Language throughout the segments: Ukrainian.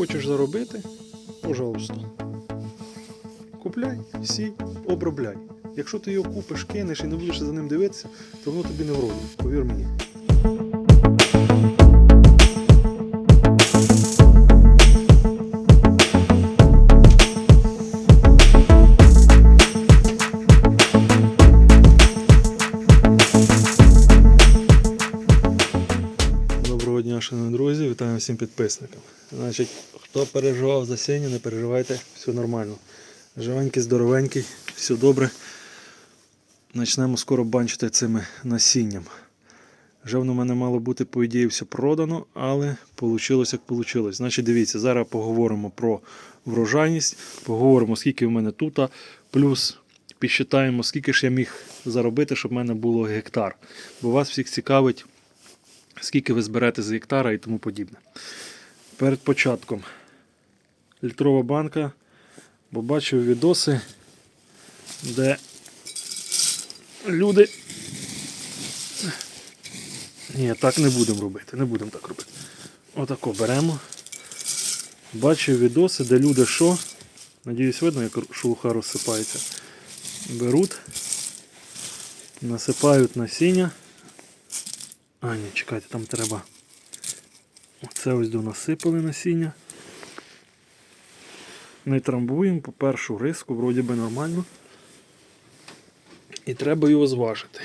Хочеш заробити? Пожалуйста. Купляй, сій, обробляй. Якщо ти його купиш, кинеш і не будеш за ним дивитися, то воно тобі не вродить, повір мені. Всім підписникам. Значить, хто переживав за синю, не переживайте, все нормально. Живенький, здоровенький, все добре. Почнемо скоро банчити цими насінням. Вже воно в мене мало бути, по ідеї, все продано, але вийшло як вийшло. Значить, дивіться, зараз поговоримо про врожайність, поговоримо, скільки в мене тут, плюс підсчитаємо, скільки ж я міг заробити, щоб в мене було гектар. Бо вас всіх цікавить, скільки ви зберете з гектара і тому подібне. Перед початком літрова банка, бо бачив відоси, де люди. Ні, так не будемо робити, не будемо так робити. Отако беремо. Бачив відоси, де люди що? Надіюсь, видно, як шелуха розсипається. Беруть, насипають насіння. А, ні, чекайте, там треба. Оце ось до насипали насіння. Не трамбуємо по першу риску, вроді би нормально. І треба його зважити.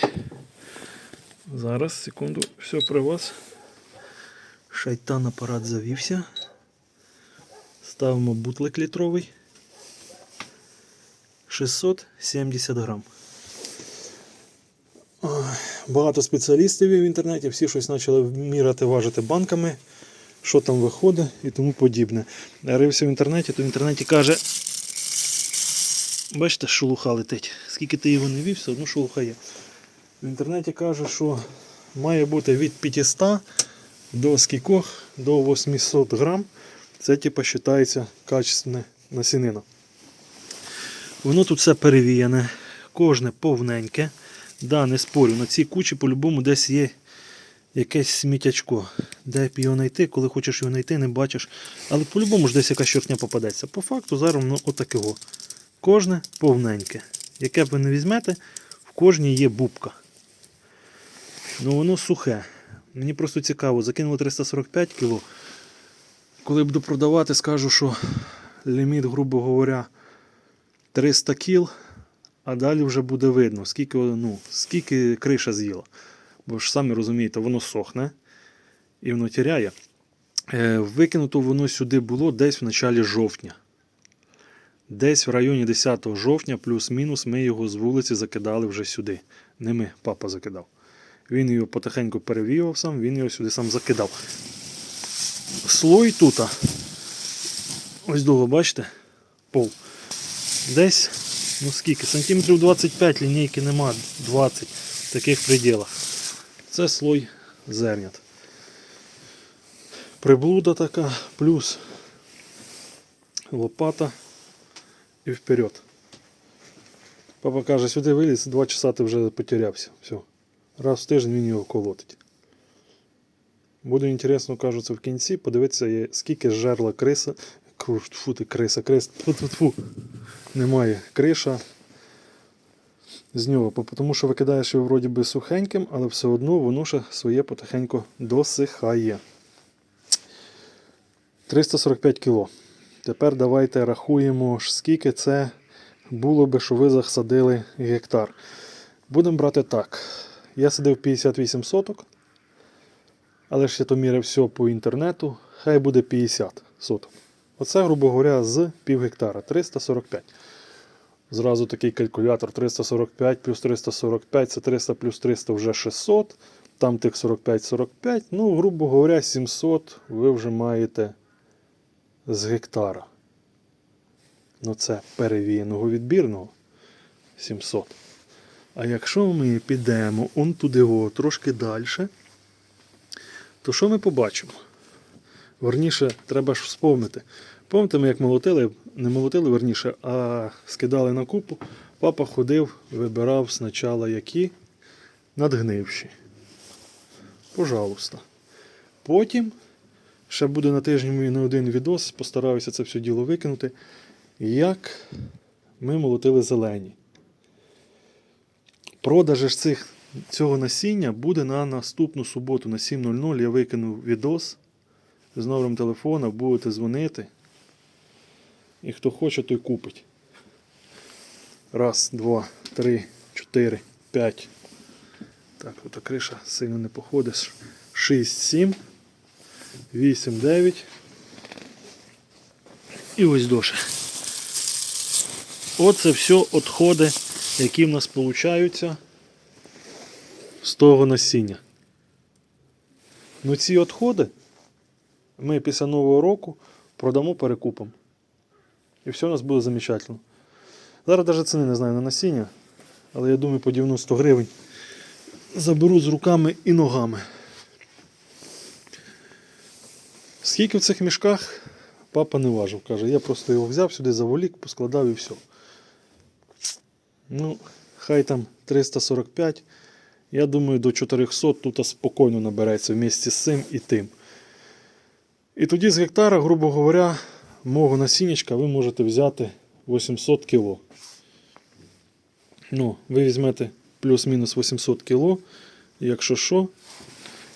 Зараз, секунду, все при вас. Шайтан апарат завівся. Ставимо бутлик літровий. 670 грам. Багато спеціалістів в інтернеті, всі щось почали міряти, важити банками, що там виходить і тому подібне. Рився в інтернеті, то в інтернеті каже, бачите, шелуха летить. Скільки ти його не вів, все одно шелуха є. В інтернеті каже, що має бути від 500 до скількох, до 800 грам. Це типу вважається качественне насінина. Воно тут все перевіяне, кожне повненьке. Да, не спорю, на цій кучі по-любому десь є якесь сміттячко. Де б його знайти, коли хочеш його знайти, не бачиш. Але по-любому ж десь якась чортня попадеться. По факту зараз воно отакого. Кожне повненьке. Яке б ви не візьмете, в кожній є бубка. Ну воно сухе. Мені просто цікаво, закинули 345 кг. Коли буду продавати, скажу, що ліміт, грубо говоря, 300 кіл, а далі вже буде видно, скільки, ну, скільки криша з'їла. Бо ж самі розумієте, воно сохне і воно тіряє. Е, викинуто воно сюди було десь в началі жовтня. Десь в районі 10 жовтня, плюс-мінус, ми його з вулиці закидали вже сюди. Не ми, папа закидав. Він його потихеньку перевівав сам, він його сюди сам закидав. Слой тут. Ось довго, бачите? Пол. Десь, ну скільки, сантиметрів 25 лінійки нема, 20 в таких пределах. Це слой зернят. Приблуда така, плюс лопата і вперед. Папа каже, сюди виліз, 2 часа ти вже потерявся. Все. Раз в тиждень він його колотить. Буде інтересно, кажуть, в кінці подивитися, скільки жерла криса. Фу ти криса, крис. Фу, фу, фу. Немає криша з нього, тому що викидаєш його вроді би сухеньким, але все одно воно ще своє потихеньку досихає. 345 кг. Тепер давайте рахуємо, скільки це було би, що ви засадили гектар. Будемо брати так. Я садив 58 соток, але ж я то міряв все по інтернету. Хай буде 50 соток. Оце, грубо говоря, з пів гектара 345. Зразу такий калькулятор 345 плюс 345 це 300 плюс 300 вже 600. Там тих 45-45. Ну, грубо говоря, 700 ви вже маєте з гектара. Ну це перевіяного відбірного 700. А якщо ми підемо он туди трошки далі, то що ми побачимо? Верніше, треба ж вспомнити. Пам'ятаєте, ми як молотили, не молотили верніше, а скидали на купу. Папа ходив, вибирав спочатку які надгнивші. Пожалуйста. Потім Ще буде на тижні мій не один відос, постараюся це все діло викинути. Як ми молотили зелені. Продаж цих, цього насіння буде на наступну суботу на 7.00. Я викину відос з номером телефона, будете дзвонити. І хто хоче, той купить. Раз, два, три, чотири, п'ять. Так, ота криша сильно не походиш. 6, 7, 8, 9. І ось доше. Оце все відходи, які в нас получаються з того насіння. Ну ці відходи ми після Нового року продамо перекупом. І все у нас буде замечательно. Зараз навіть ціни не знаю на насіння, але я думаю, по 90 гривень заберу з руками і ногами. Скільки в цих мішках папа не важив, каже, я просто його взяв сюди, заволік, поскладав і все. Ну, хай там 345. Я думаю, до 400 тут спокійно набереться вместе з цим і тим. І тоді з гектара, грубо говоря, мого насіннячка ви можете взяти 800 кг. Ну, ви візьмете плюс-мінус 800 кг. Якщо що,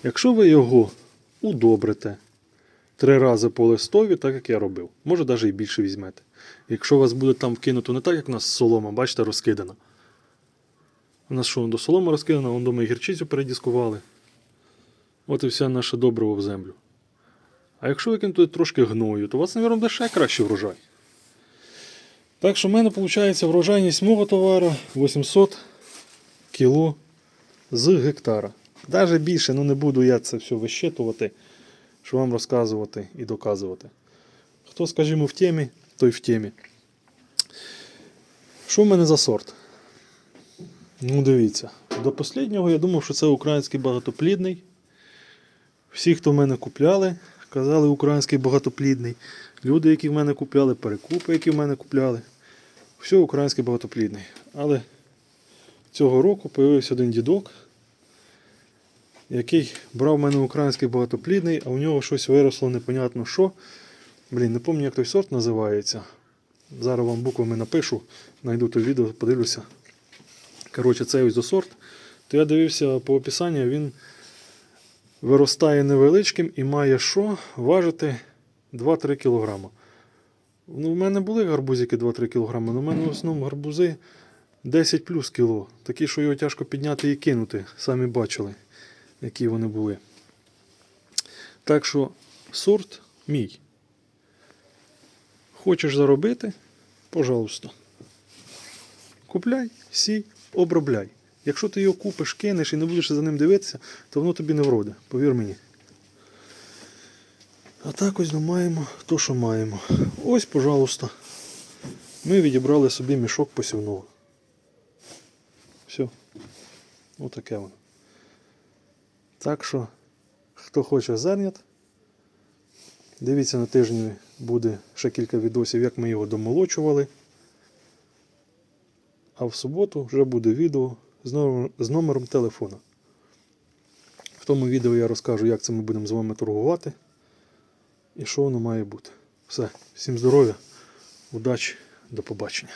якщо ви його удобрите три рази по листові, так як я робив, може навіть і більше візьмете. Якщо у вас буде там вкинуто не так, як у нас солома, бачите, розкидана. У нас що, до солома розкидана, вон дома і гірчицю передіскували. От і вся наша добрива в землю. А якщо викинути трошки гною, то у вас, мабуть, буде ще кращий врожай. Так що в мене виходить врожайність мого товару 800 кг з гектара. Навіть більше, ну не буду я це все вищитувати, що вам розказувати і доказувати. Хто, скажімо, в темі, той в темі. Що в мене за сорт? Ну, дивіться. До останнього я думав, що це український багатоплідний. Всі, хто в мене купляли, казали український багатоплідний. Люди, які в мене купляли, перекупи, які в мене купляли. Все український багатоплідний. Але цього року з'явився один дідок, який брав в мене український багатоплідний, а у нього щось виросло непонятно що. Блін, не пам'ятаю, як той сорт називається. Зараз вам буквами напишу, знайду то відео, подивлюся. Коротше, цей ось до сорт. То я дивився по описанню, він виростає невеличким і має що важити 2-3 кг. Ну, в мене були гарбузики 2-3 кг, але в мене в основному гарбузи 10 плюс кіло. Такі, що його тяжко підняти і кинути. Самі бачили, які вони були. Так що сорт мій. Хочеш заробити? Пожалуйста. Купляй, сій, обробляй. Якщо ти його купиш, кинеш і не будеш за ним дивитися, то воно тобі не вроде, повір мені. А так ось ну, маємо то, що маємо. Ось, пожалуйста. Ми відібрали собі мішок посівного. Все. Отаке воно. Так що, хто хоче зернят, дивіться на тижні буде ще кілька відосів, як ми його домолочували. А в суботу вже буде відео з номером телефона. В тому відео я розкажу, як це ми будемо з вами торгувати і що воно має бути. Все, всім здоров'я, удачі, до побачення.